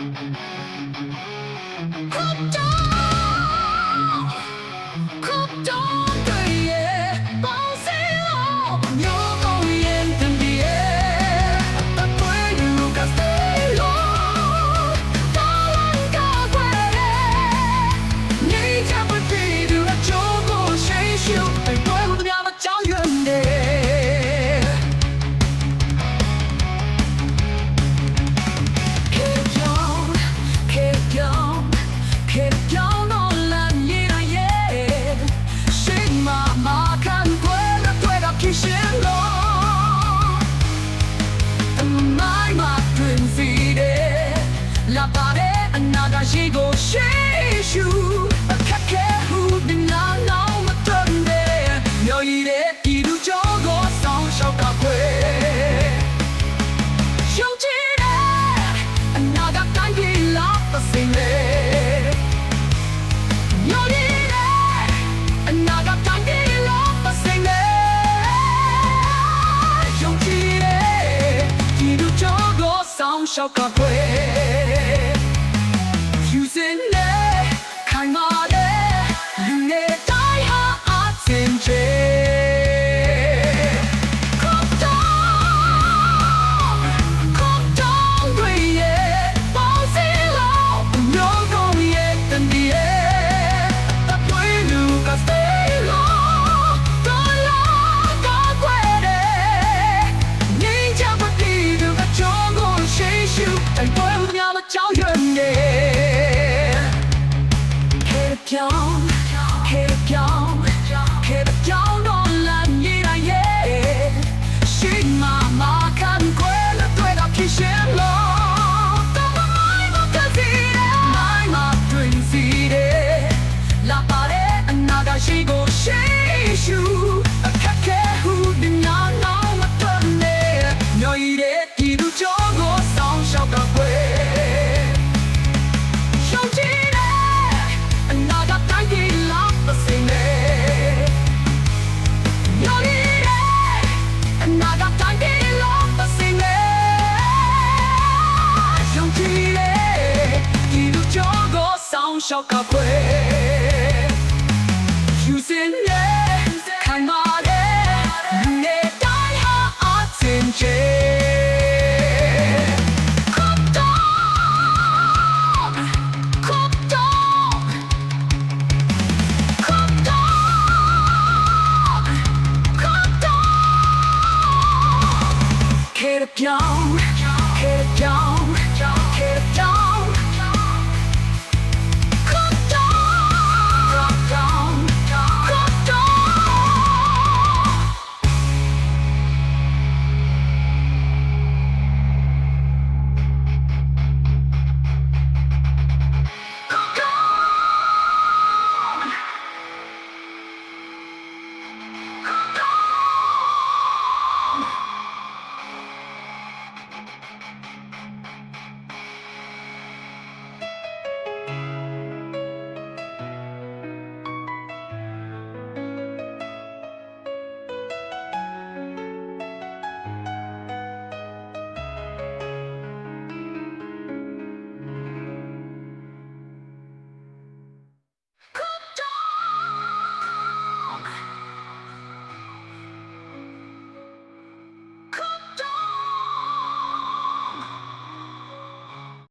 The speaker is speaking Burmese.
Hooked on နာပါတယ်အနာကရှိကိုရှေးရှူအခက်ခဲဟုဒီနာနောင်မတော်တဲ့မျော်ရည်တဲ့ဤသူကြောကိုဆောင်းလျှောက်ကခွေရှုံးချင်တဲ့အနာကတိုင်းပြည်လောက်ပစိမ့်လေမျော်ရည်တဲ့အနာကတိုင်းပြည်လောက်ပစိမ့်လေရှုံးချင်တဲ့ဤသူကြောကိုဆောင်းလျှောက်ကခွေ小咖啡。有些人看马的，你带哈阿真真。Get up, y'all.